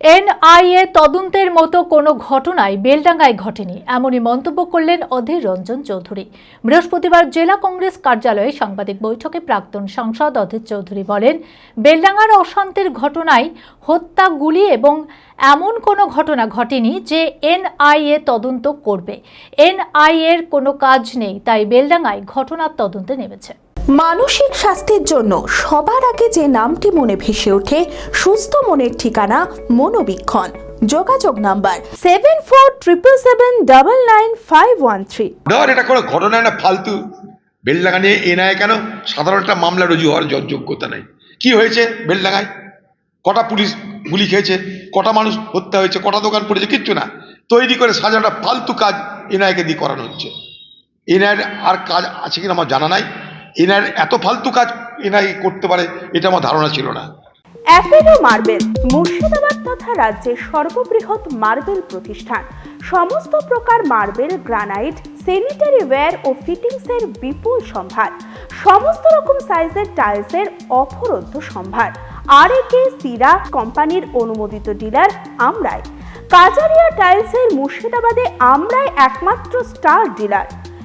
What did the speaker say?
NIA তদন্তের মতো কোনো ঘটনায় বেলডাঙ্গায় ঘটেনি, এমনই মন্তব্য করলেন অধীর রঞ্জন চৌধুরী। বৃহস্পতিবার জেলা কংগ্রেস কার্যালয়ে সাংবাদিক বৈঠকে প্রাক্তন সাংসদ অধীর চৌধুরী বলেন, বেলডাঙ্গার অশান্তির ঘটনায় হত্যা, গুলি এবং এমন কোনো ঘটনা ঘটেনি যে এনআইএ তদন্ত করবে। এনআইএর কোনো কাজ নেই, তাই বেলডাঙ্গায় ঘটনার তদন্তে নেমেছে। মানসিক স্বাস্থ্যের জন্য সবার আগে যে নামটি মনে ভেসে ওঠে, সুস্থ মনের ঠিকানা মনোবীক্ষণ। যোগাযোগ number seven four triple seven double nine five one three এটা কোনো ঘটনা না, ফালতু। বেলডাঙ্গা নিয়ে এনআই কেন? সাধারণ একটা মামলা রুজু হওয়ার যোগ্যতা নেই। কি হয়েছে বেলডাঙ্গায়? কটা পুলিশ গুলি খেয়েছে, কটা মানুষ হত্যা হয়েছে, কটা দোকান পড়েছে, কিচ্ছু না। তৈরি করে সাজানোটা ফালতু কাজ এনআইকে দিয়ে করানো হচ্ছে। এনআইয়ের আর কাজ আছে কিনা আমার জানা নাই। এনআইয়ের এত ফালতু কাজ এনআই করতে পারে, এটা আমার ধারণা ছিল না। অ্যাপেলো মার্বেল, মুর্শিদাবাদ তথা রাজ্যের সর্ববৃহৎ মার্বেল প্রতিষ্ঠান। সমস্ত প্রকার মার্বেল, গ্রানাইট স্যানিটারি ওয়্যার ও ফিটিংসের বিপুল সম্ভার। সমস্ত রকম সাইজের টাইলসের অফরন্ত সম্ভার। আর একে সিরা কোম্পানির অনুমোদিত ডিলার আমরাই। কাজারিয়া টাইলসের মুর্শিদাবাদে আমরাই একমাত্র স্টার ডিলার